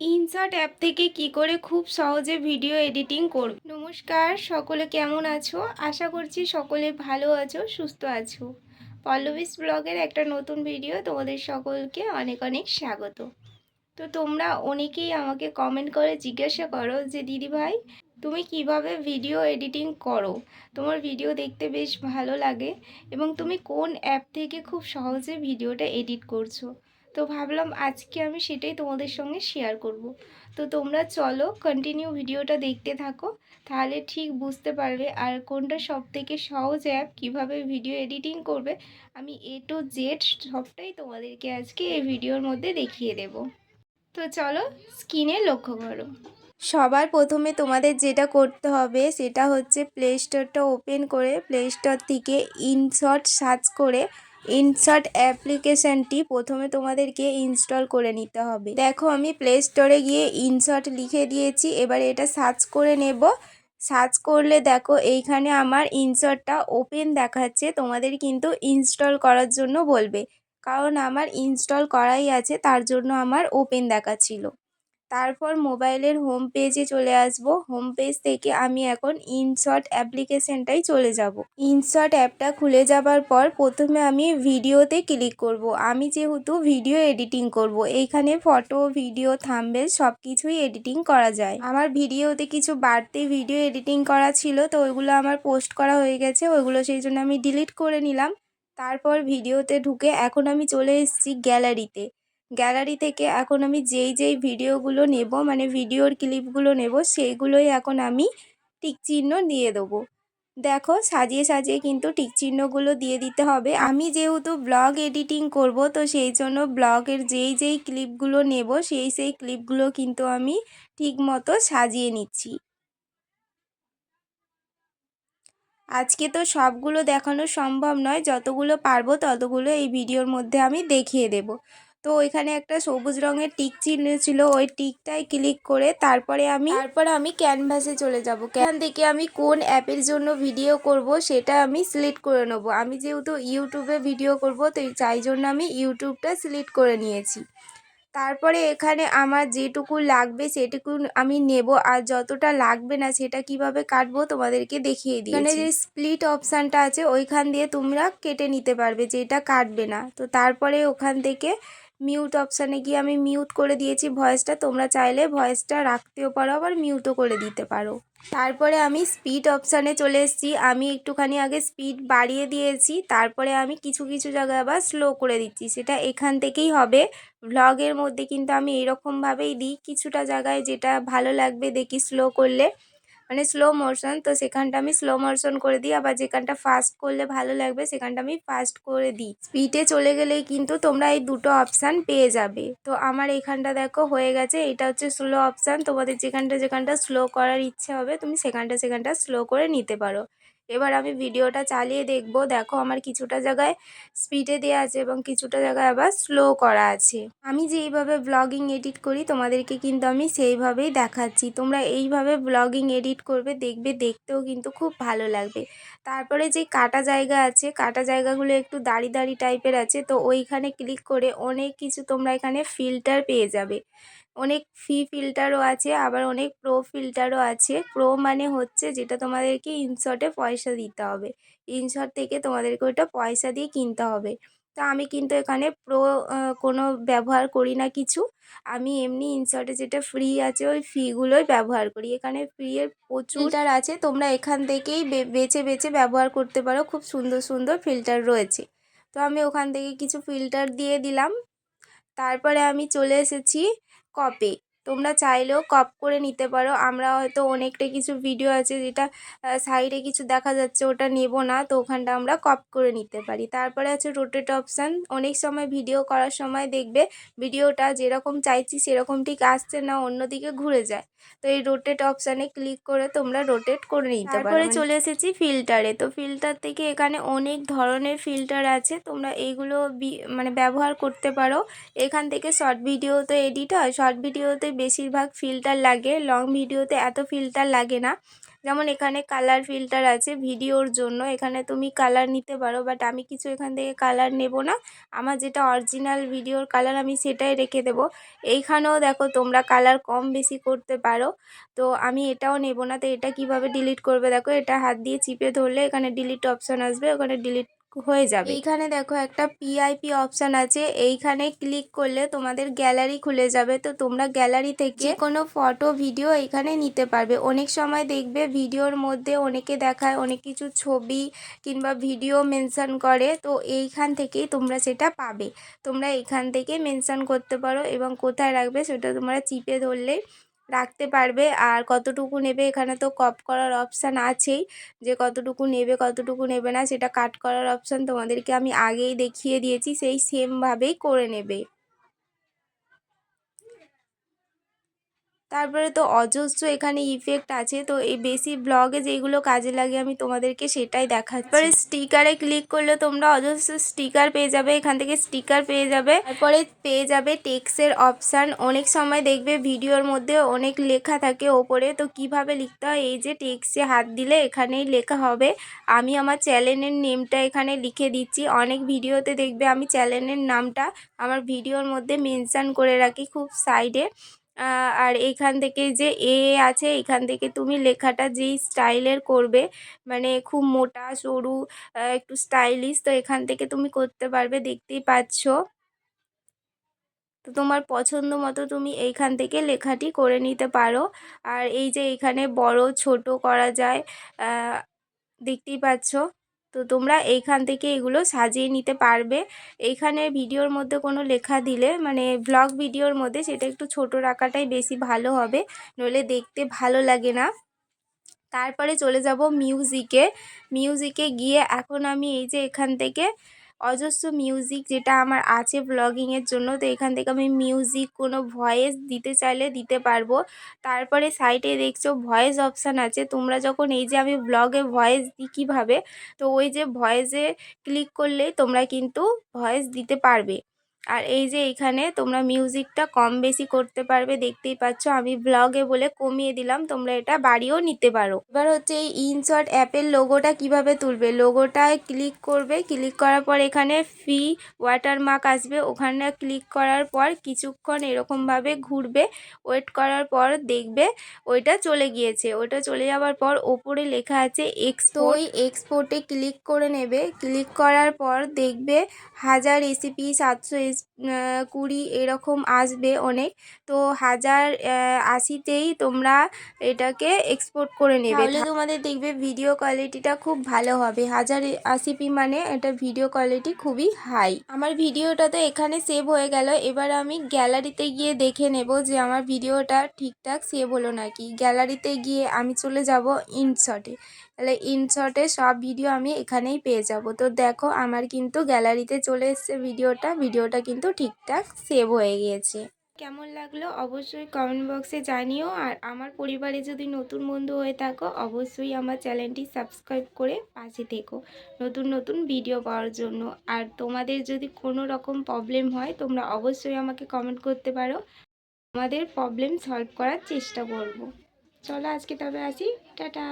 InShot app থেকে কি করে খুব সহজে ভিডিও এডিটিং করব? নমস্কার, সকলে কেমন আছো? আশা করছি সকলে ভালো আছো, সুস্থ আছো। পল্লবিস ব্লগের একটা নতুন ভিডিও তোমাদের সকলকে অনেক অনেক স্বাগত। তো তোমরা অনেকেই আমাকে কমেন্ট করে জিজ্ঞাসা করো যে, দিদি ভাই, তুমি কীভাবে ভিডিও এডিটিং করো? তোমার ভিডিও দেখতে বেশ ভালো লাগে এবং তুমি কোন অ্যাপ থেকে খুব সহজে ভিডিওটা এডিট করছ? তো ভাবলাম আজকে আমি সেটাই তোমাদের সঙ্গে শেয়ার করব। তো তোমরা চলো কন্টিনিউ ভিডিওটা দেখতে থাকো, তাহলে ঠিক বুঝতে পারবে আর কোনটা সব থেকে সহজ অ্যাপ কীভাবে ভিডিও এডিটিং করবে, আমি এ টু জেড সবটাই তোমাদেরকে আজকে এই ভিডিওর মধ্যে দেখিয়ে দেব। তো চলো স্ক্রিনে লক্ষ্য করো। সবার প্রথমে তোমাদের যেটা করতে হবে, সেটা হচ্ছে প্লে স্টোরটা ওপেন করে প্লে স্টোর থেকে ইনশট সার্চ করে ইনসার্ট অ্যাপ্লিকেশানটি প্রথমে তোমাদেরকে ইনস্টল করে নিতে হবে। দেখো, আমি প্লে স্টোরে গিয়ে ইনসার্ট লিখে দিয়েছি। এবার এটা সার্চ করে নেব। সার্চ করলে দেখো, এইখানে আমার ইনসার্টটা ওপেন দেখাচ্ছে। তোমাদের কিন্তু ইনস্টল করার জন্য বলবে। কারণ আমার ইনস্টল করাই আছে, তার জন্য আমার ওপেন দেখাচ্ছিল তারপর মোবাইলের হোম পেজে চলে আসব। হোম পেজ থেকে আমি এখন ইনশট অ্যাপ্লিকেশনটাই চলে যাব। ইনশট অ্যাপটা খুলে যাবার পর প্রথমে আমি ভিডিওতে ক্লিক করব। আমি যেহেতু ভিডিও এডিটিং করব, এইখানে ফটো ভিডিও থাম্বেল সব কিছুই এডিটিং করা যায়। আমার ভিডিওতে কিছু বাড়তি ভিডিও এডিটিং করা ছিল, তো ওইগুলো আমার পোস্ট করা হয়ে গেছে, ওইগুলো সেই জন্য আমি ডিলিট করে নিলাম। তারপর ভিডিওতে ঢুকে এখন আমি চলে এসেছি গ্যালারিতে গ্যালারি থেকে এখন আমি যেই যেই ভিডিওগুলো নেব মানে ভিডিওর ক্লিপগুলো নেব, সেইগুলোই এখন আমি টিক চিহ্ন দিয়ে দেবো। দেখো, সাজিয়ে সাজিয়ে কিন্তু টিক চিহ্নগুলো দিয়ে দিতে হবে। আমি যেহেতু ব্লগ এডিটিং করব, তো সেই জন্য ব্লগের যেই যেই ক্লিপগুলো নেব, সেই সেই ক্লিপগুলো কিন্তু আমি ঠিক মতো সাজিয়ে নিচ্ছি। আজকে তো সবগুলো দেখানো সম্ভব নয়, যতগুলো পারব ততগুলো এই ভিডিওর মধ্যে আমি দেখিয়ে দেব। তো ওইখানে একটা সবুজ রঙের টিক চিহ্ন ছিল, ওই টিকটাই ক্লিক করে তারপরে আমি তারপরে আমি ক্যানভাসে চলে যাব। ক্যান থেকে আমি কোন অ্যাপের জন্য ভিডিও করব সেটা আমি সিলেক্ট করে নেব। আমি যেহেতু ইউটিউবে ভিডিও করব, তো চাই জন্য আমি ইউটিউবটা সিলেক্ট করে নিয়েছি। তারপরে এখানে আমার যেটুকু লাগবে সেটুকু আমি নেব, আর যতটা লাগবে না সেটা কীভাবে কাটবো তোমাদেরকে দেখিয়ে দিই এখানে যে স্প্লিট অপশানটা আছে, ওইখান দিয়ে তোমরা কেটে নিতে পারবে, যেটা কাটবে না। তো তারপরে ওখান থেকে মিউট অপশানে গিয়ে আমি মিউট করে দিয়েছি ভয়েসটা তোমরা চাইলে ভয়েসটা রাখতেও পারো, আবার মিউটও করে দিতে পারো। তারপরে আমি স্পিড অপশানে চলে এসেছি। আমি একটুখানি আগে স্পিড বাড়িয়ে দিয়েছি, তারপরে আমি কিছু কিছু জায়গায় আবার স্লো করে দিচ্ছি। সেটা এখান থেকেই হবে। ভ্লগের মধ্যে কিন্তু আমি এরকমভাবেই দিই। কিছুটা জায়গায় যেটা ভালো লাগবে দেখি স্লো করলে। মানে স্লো মোশন তো সেখানটা আমি স্লো মোশন করে দিই। আবার যেখানটা ফাস্ট করলে ভালো লাগবে, সেখানটা আমি ফাস্ট করে দিই। স্পিডে চলে গেলেই কিন্তু তোমরা এই দুটো অপশান পেয়ে যাবে। তো আমার এখানটা দেখো হয়ে গেছে। এটা হচ্ছে স্লো অপশান তোমাদের যেখানটা যেখানটা স্লো করার ইচ্ছে হবে, তুমি সেখানটা সেখানটা স্লো করে নিতে পারো। এবার আমি ভিডিওটা চালিয়ে দেখব। দেখো আমার কিছুটা জায়গায় স্পিডে দেওয়া আছে এবং কিছুটা জায়গায় আবার স্লো করা আছে। আমি যেইভাবে ব্লগিং এডিট করি, তোমাদেরকে কিন্তু আমি সেইভাবেই দেখাচ্ছি। তোমরা এইভাবে ব্লগিং এডিট করবে, দেখবে, দেখতেও কিন্তু খুব ভালো লাগবে। তারপরে যে কাটা জায়গা আছে, কাটা জায়গাগুলো একটু দাড়ি দাড়ি টাইপের আছে, তো ওইখানে ক্লিক করে অনেক কিছু তোমরা এখানে ফিল্টার পেয়ে যাবে। অনেক ফি ফিল্টারও আছে, আবার অনেক প্রো ফিল্টারও আছে। প্রো মানে হচ্ছে যেটা তোমাদেরকে ইনশর্টে পয়সা দিতে হবে। ইনশর্ট থেকে তোমাদেরকে ওইটা পয়সা দিয়ে কিনতে হবে। তো আমি কিন্তু এখানে প্রো কোনো ব্যবহার করি না কিছু। আমি এমনি ইনশর্টে যেটা ফ্রি আছে, ওই ফ্রিগুলোই ব্যবহার করি। এখানে ফ্রি এর প্রচুর ফিল্টার আছে, তোমরা এখান থেকেই বেছে বেছে ব্যবহার করতে পারো। খুব সুন্দর সুন্দর ফিল্টার রয়েছে। তো আমি ওখান থেকে কিছু ফিল্টার দিয়ে দিলাম। তারপরে আমি চলে এসেছি কপে। তোমরা চাইলেও কপ করে নিতে পারো। আমরা হয়তো অনেকটা কিছু ভিডিও আছে যেটা সাইডে কিছু দেখা যাচ্ছে, ওটা নেব না, তো ওখানটা আমরা কপ করে নিতে পারি। তারপরে আছে রোটেট অপশান অনেক সময় ভিডিও করার সময় দেখবে ভিডিওটা যেরকম চাইছি সেরকম ঠিক আসছে না, অন্যদিকে ঘুরে যায়। তো এই রোটেট অপশানে ক্লিক করে তোমরা রোটেট করে নিতে পারো। তারপরে চলে এসেছি ফিল্টারে তো ফিল্টার থেকে এখানে অনেক ধরনের ফিল্টার আছে। তোমরা এইগুলো মানে ব্যবহার করতে পারো। এখান থেকে শর্ট ভিডিও তো এডিট হয়। শর্ট ভিডিওতে বেশিরভাগ ফিল্টার লাগে। লং ভিডিওতে এত ফিল্টার লাগে না। যেমন এখানে কালার ফিল্টার আছে ভিডিওর জন্য, এখানে তুমি কালার নিতে পারো বাট আমি কিছু এখান থেকে কালার নেব না। আমার যেটা অরিজিনাল ভিডিওর কালার আমি সেটাই রেখে দেবো। এইখানেও দেখো তোমরা কালার কম বেশি করতে পারো, তো আমি এটাও নেব না। তো এটা কীভাবে ডিলিট করবে? দেখো এটা হাত দিয়ে চিপে ধরলে এখানে ডিলিট অপশান আসবে, ওখানে ডিলিট হয়ে যাবে। এইখানে দেখো একটা পিআইপি অপশান আছে। এইখানে ক্লিক করলে তোমাদের গ্যালারি খুলে যাবে। তো তোমরা গ্যালারি থেকে কোনো ফটো ভিডিও এখানে নিতে পারবে। অনেক সময় দেখবে ভিডিওর মধ্যে অনেকে দেখায়, অনেক কিছু ছবি কিংবা ভিডিও মেনশন করে। তো এইখান থেকেই তোমরা সেটা পাবে। তোমরা এখান থেকে মেনশন করতে পারো এবং কোথায় রাখবে সেটা তোমরা চিপে ধরলেই রাখতে পারবে। আর কতটুকু নেবে এখানে তো কপ করার অপশান আছেই। যে কতটুকু নেবে কতটুকু নেবে না, সেটা কাট করার অপশান তোমাদেরকে আমি আগেই দেখিয়ে দিয়েছি। সেই সেমভাবেই করে নেবে। তারপরে তো অজস্র এখানে ইফেক্ট আছে। তো এই বেশি ব্লগে যেগুলো কাজে লাগে আমি তোমাদেরকে সেটাই দেখাচ্ছি। তারপরে স্টিকারে ক্লিক করলে তোমরা অজস্র স্টিকার পেয়ে যাবে, এখান থেকে স্টিকার পেয়ে যাবে। তারপরে পেয়ে যাবে টেক্সের অপশান অনেক সময় দেখবে ভিডিওর মধ্যে অনেক লেখা থাকে ওপরে। তো কীভাবে লিখতে হয়? এই যে টেক্সে হাত দিলে এখানেই লেখা হবে। আমি আমার চ্যানেলের নেমটা এখানে লিখে দিচ্ছি। অনেক ভিডিওতে দেখবে আমি চ্যানেলের নামটা আমার ভিডিওর মধ্যে মেনশান করে রাখি খুব সাইডে আর এইখান থেকে যে এ আছে, এখান থেকে তুমি লেখাটা যেই স্টাইলের করবে মানে খুব মোটা, সরু একটু স্টাইলিশ তো এখান থেকে তুমি করতে পারবে, দেখতেই পাচ্ছ। তো তোমার পছন্দ মতো তুমি এইখান থেকে লেখাটি করে নিতে পারো। আর এই যে এখানে বড়, ছোট করা যায় দেখতেই পাচ্ছ। তো তোমরা এইখান থেকে এগুলো সাজিয়ে নিতে পারবে। এইখানে ভিডিওর মধ্যে কোনো লেখা দিলে মানে ব্লগ ভিডিওর মধ্যে সেটা একটু ছোট রাখাটাই বেশি ভালো হবে, নইলে দেখতে ভালো লাগে না। তারপরে চলে যাব মিউজিকে। মিউজিকে গিয়ে এখন আমি এই যে এখান থেকে অজস্র মিউজিক যেটা আমার আছে ব্লগিংয়ের জন্য, তো এখান থেকে আমি মিউজিক কোনো ভয়েস দিতে চাইলে দিতে পারব। তারপরে সাইটে দেখছ ভয়েস অপশান আছে। তোমরা যখন এই যে আমি ব্লগে ভয়েস দিই কীভাবে, তো ওই যে ভয়েসে ক্লিক করলেই তোমরা কিন্তু ভয়েস দিতে পারবে। আর এই যে এখানে তোমরা মিউজিকটা কম বেশি করতে পারবে, দেখতেই পাচ্ছ। আমি ব্লগে বলে কমিয়ে দিলাম, তোমরা এটা বাড়িও নিতে পারো। এবার হচ্ছে এই ইনশর্ট অ্যাপের লোগোটা কীভাবে তুলবে? লোগোটায় ক্লিক করবে ক্লিক করার পর এখানে ফ্রি ওয়াটারমার্ক আসবে। ওখানে ক্লিক করার পর কিছুক্ষণ এরকমভাবে ঘুরবে ওয়েট করার পর দেখবে, ওইটা চলে গিয়েছে। ওইটা চলে যাওয়ার পর ওপরে লেখা আছে এক্সপো ওই এক্সপোর্টে ক্লিক করে নেবে। ক্লিক করার পর দেখবে হাজার রেসিপি সাতশো কুড়ি এরকম আসবে অনেক। তো হাজার আশিতেই তোমরা এটাকে এক্সপোর্ট করে নেবে। তাহলে তোমাদের দেখবে ভিডিও কোয়ালিটিটা খুব ভালো হবে। হাজার, আশি পি মানে এটা ভিডিও কোয়ালিটি খুবই হাই আমার ভিডিওটা তো এখানে সেভ হয়ে গেল। এবার আমি গ্যালারিতে গিয়ে দেখে নেব যে আমার ভিডিওটা ঠিকঠাক সেভ হলো নাকি। গ্যালারিতে গিয়ে আমি চলে যাব ইনশটে তাহলে ইনশটে সব ভিডিও আমি এখানেই পেয়ে যাব। তো দেখো, আমার কিন্তু গ্যালারিতে চলে এসছে ভিডিওটা ভিডিওটা কিন্তু ঠিকঠাক সেভ হয়ে গিয়েছে। কেমন লাগল অবশ্যই কমেন্ট বক্সে জানিও। আর আমার পরিবারে যদি নতুন বন্ধু হয়ে থাকো, অবশ্যই আমার চ্যানেলটি সাবস্ক্রাইব করে পাশে থেকো। নতুন নতুন ভিডিও পাওয়ার জন্য। আর তোমাদের যদি কোনো রকম প্রবলেম হয়, তোমরা অবশ্যই আমাকে কমেন্ট করতে পারো। আমাদের প্রবলেম সলভ করার চেষ্টা করব। চলো আজকে তবে আসি। টাটা!